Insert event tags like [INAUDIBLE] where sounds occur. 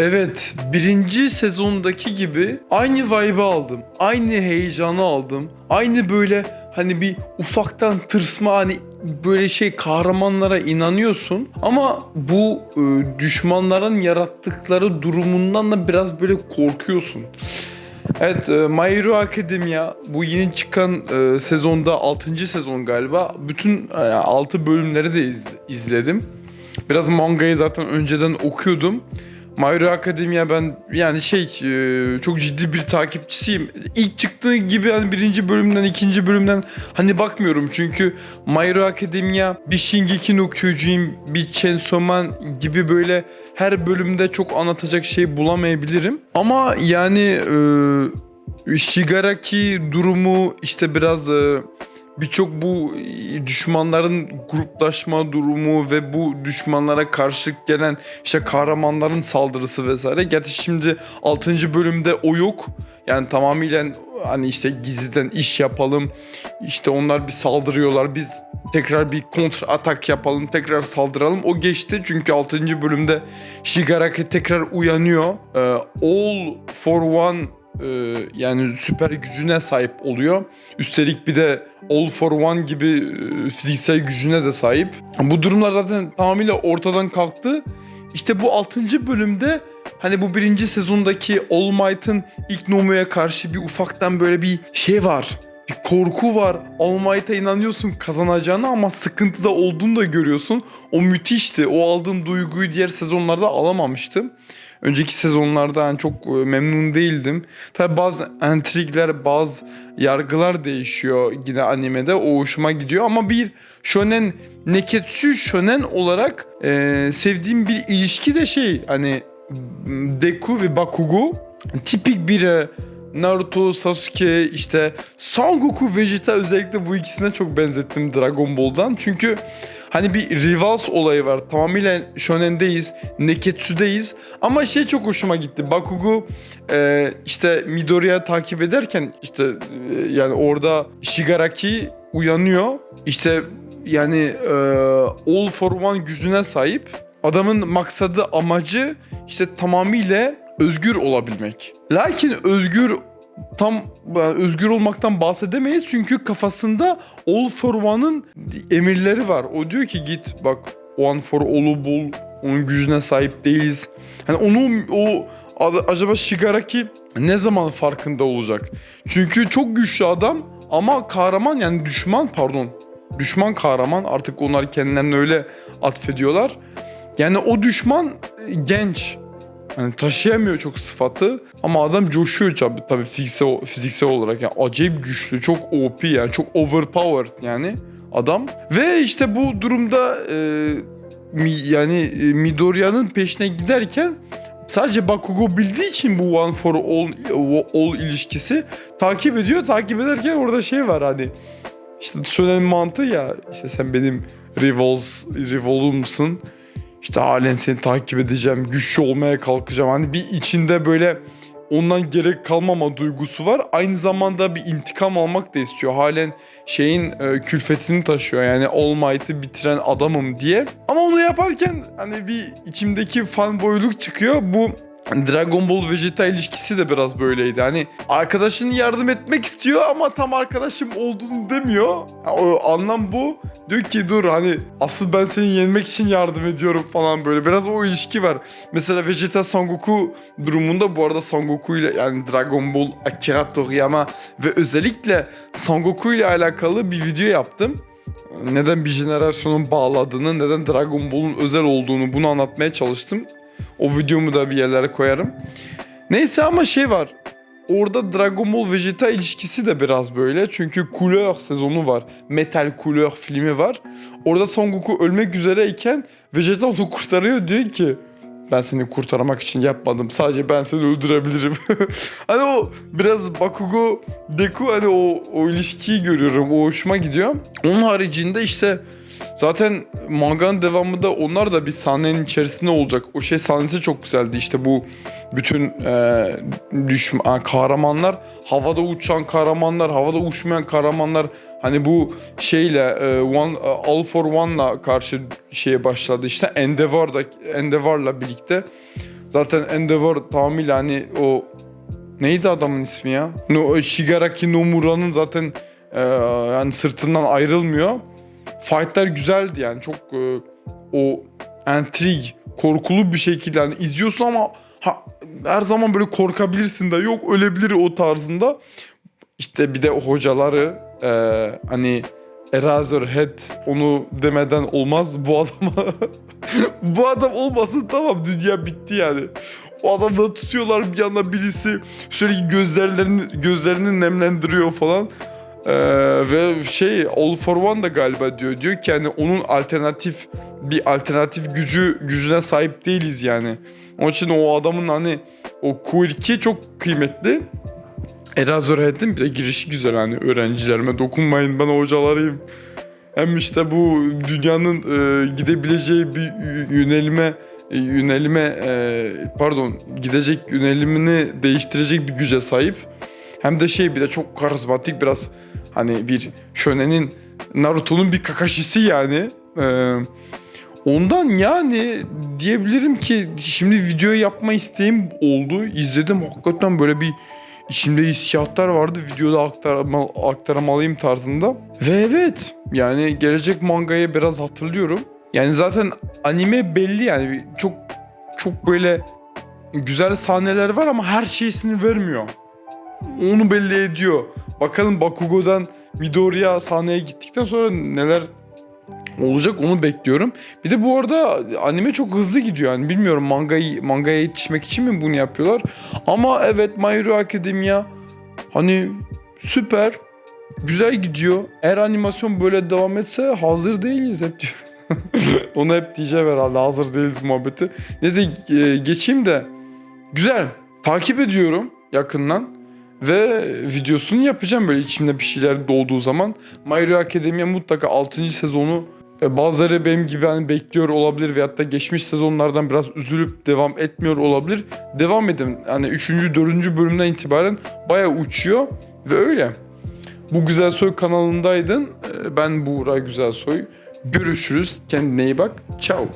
Evet, birinci sezondaki gibi aynı vibe'ı aldım. Aynı heyecanı aldım. Aynı böyle hani bir ufaktan tırsma hani böyle şey kahramanlara inanıyorsun. Ama bu e, düşmanların yarattıkları durumundan da biraz böyle korkuyorsun. Evet, e, My Hero Academia bu yeni çıkan e, sezonda 6. sezon galiba. Bütün e, 6 bölümleri de iz- izledim. Biraz mangayı zaten önceden okuyordum. My Hero Academia ben yani şey e, çok ciddi bir takipçisiyim. İlk çıktığı gibi hani birinci bölümden ikinci bölümden hani bakmıyorum çünkü My Hero Academia bir Shingeki no Kyojin, bir Chainsaw Man gibi böyle her bölümde çok anlatacak şey bulamayabilirim. Ama yani e, Shigaraki durumu işte biraz e, birçok bu e, düşmanların gruplaşma durumu ve bu düşmanlara karşı gelen işte kahramanların saldırısı vesaire. Gerçi şimdi 6. bölümde o yok. Yani tamamıyla hani işte gizliden iş yapalım. İşte onlar bir saldırıyorlar. Biz tekrar bir kontra atak yapalım. Tekrar saldıralım. O geçti çünkü 6. bölümde Shigaraki tekrar uyanıyor. Ee, all for one e, yani süper gücüne sahip oluyor. Üstelik bir de All for One gibi e, fiziksel gücüne de sahip. Bu durumlar zaten tamamıyla ortadan kalktı. İşte bu 6. bölümde hani bu birinci sezondaki All Might'ın ilk Nomu'ya karşı bir ufaktan böyle bir şey var. Bir korku var. All Might'a inanıyorsun kazanacağını ama sıkıntıda olduğunu da görüyorsun. O müthişti. O aldığım duyguyu diğer sezonlarda alamamıştım. Önceki sezonlarda yani çok e, memnun değildim. Tabi bazı entrikler, bazı yargılar değişiyor yine animede. O hoşuma gidiyor ama bir shonen neketsu shonen olarak e, sevdiğim bir ilişki de şey hani Deku ve Bakugo tipik bir e, Naruto, Sasuke, işte Sangoku, Vegeta özellikle bu ikisine çok benzettim Dragon Ball'dan. Çünkü hani bir rivals olayı var. Tamamıyla shonen'deyiz, neketsu'deyiz. Ama şey çok hoşuma gitti. Bakugo e, işte Midoriya takip ederken işte e, yani orada Shigaraki uyanıyor. İşte yani e, all for one gücüne sahip. Adamın maksadı, amacı işte tamamıyla özgür olabilmek. Lakin özgür tam özgür olmaktan bahsedemeyiz çünkü kafasında All for One'ın emirleri var. O diyor ki git bak One for All'u bul. Onun gücüne sahip değiliz. Hani onu o acaba Shigaraki ne zaman farkında olacak? Çünkü çok güçlü adam ama kahraman yani düşman pardon. Düşman kahraman artık onlar kendilerini öyle atfediyorlar. Yani o düşman e, genç. Hani taşıyamıyor çok sıfatı ama adam coşuyor tabii, tabii fiziksel, fiziksel olarak. Yani acayip güçlü, çok OP yani çok overpowered yani adam. Ve işte bu durumda e, yani e, Midoriya'nın peşine giderken sadece Bakugo bildiği için bu One for All, all ilişkisi takip ediyor. Takip ederken orada şey var hani işte söylenin mantığı ya işte sen benim rivals, rivalımsın. İşte halen seni takip edeceğim, güçlü olmaya kalkacağım. Hani bir içinde böyle ondan gerek kalmama duygusu var. Aynı zamanda bir intikam almak da istiyor. Halen şeyin e, külfetini taşıyor. Yani All Might'ı bitiren adamım diye. Ama onu yaparken hani bir içimdeki fanboyluk çıkıyor. Bu Dragon Ball Vegeta ilişkisi de biraz böyleydi. Hani arkadaşın yardım etmek istiyor ama tam arkadaşım olduğunu demiyor. O anlam bu. Diyor ki dur hani asıl ben seni yenmek için yardım ediyorum falan böyle. Biraz o ilişki var. Mesela Vegeta Sangoku durumunda bu arada Sangoku ile yani Dragon Ball Akira Toriyama ve özellikle Sangoku ile alakalı bir video yaptım. Neden bir jenerasyonun bağladığını, neden Dragon Ball'un özel olduğunu bunu anlatmaya çalıştım. O videomu da bir yerlere koyarım. Neyse ama şey var. Orada Dragon Ball Vegeta ilişkisi de biraz böyle. Çünkü Couleur sezonu var. Metal Couleur filmi var. Orada Son Goku ölmek üzereyken Vegeta onu kurtarıyor. Diyor ki ben seni kurtarmak için yapmadım. Sadece ben seni öldürebilirim. [LAUGHS] hani o biraz Bakugo, Deku hani o, o ilişkiyi görüyorum. O hoşuma gidiyor. Onun haricinde işte Zaten manganın devamı da onlar da bir sahnenin içerisinde olacak. O şey sahnesi çok güzeldi. İşte bu bütün e, düşman kahramanlar, havada uçan kahramanlar, havada uçmayan kahramanlar hani bu şeyle e, one e, All for One'la karşı şeye başladı. İşte Endeavor'da Endeavor'la birlikte Zaten Endeavor tamamıyla hani o neydi adamın ismi ya? No, Shigaraki Nomura'nın zaten e, yani sırtından ayrılmıyor. Fight'lar güzeldi yani çok e, o entrig korkulu bir şekilde yani izliyorsun ama ha, her zaman böyle korkabilirsin de yok ölebilir o tarzında. İşte bir de hocaları e, hani Eraserhead onu demeden olmaz bu adama [LAUGHS] bu adam olmasın tamam dünya bitti yani. O adamı tutuyorlar bir yandan birisi sürekli gözlerini gözlerini nemlendiriyor falan. Ee, ve şey All for One da galiba diyor. Diyor ki yani onun alternatif bir alternatif gücü gücüne sahip değiliz yani. Onun için o adamın hani o Quirk'i çok kıymetli. Eraserhead'in bir de girişi güzel hani öğrencilerime dokunmayın ben hocalarıyım. Hem işte bu dünyanın e, gidebileceği bir yönelime e, yönelime e, pardon gidecek yönelimini değiştirecek bir güce sahip. Hem de şey bir de çok karizmatik biraz hani bir Shonen'in Naruto'nun bir Kakashi'si yani. E, ondan yani diyebilirim ki şimdi video yapma isteğim oldu. İzledim hakikaten böyle bir içimde hissiyatlar vardı. Videoda aktarma, aktaramalıyım tarzında. Ve evet yani gelecek mangayı biraz hatırlıyorum. Yani zaten anime belli yani çok çok böyle güzel sahneler var ama her şeysini vermiyor. Onu belli ediyor. Bakalım Bakugo'dan Midoriya sahneye gittikten sonra neler olacak onu bekliyorum. Bir de bu arada anime çok hızlı gidiyor yani bilmiyorum mangayı mangaya yetişmek için mi bunu yapıyorlar? Ama evet My Hero Academia hani süper güzel gidiyor. Eğer animasyon böyle devam etse hazır değiliz hep diyor. [LAUGHS] Onu hep diyeceğim herhalde hazır değiliz muhabbeti. Neyse e, geçeyim de güzel takip ediyorum yakından ve videosunu yapacağım böyle içimde bir şeyler dolduğu zaman. My Hero Academia mutlaka 6. sezonu e, bazıları benim gibi hani bekliyor olabilir veyahut da geçmiş sezonlardan biraz üzülüp devam etmiyor olabilir. Devam edin. Hani 3. 4. bölümden itibaren bayağı uçuyor ve öyle. Bu Güzel Soy kanalındaydın. E, Ben Buğra Güzel Soy. Görüşürüz. Kendine iyi bak. Ciao.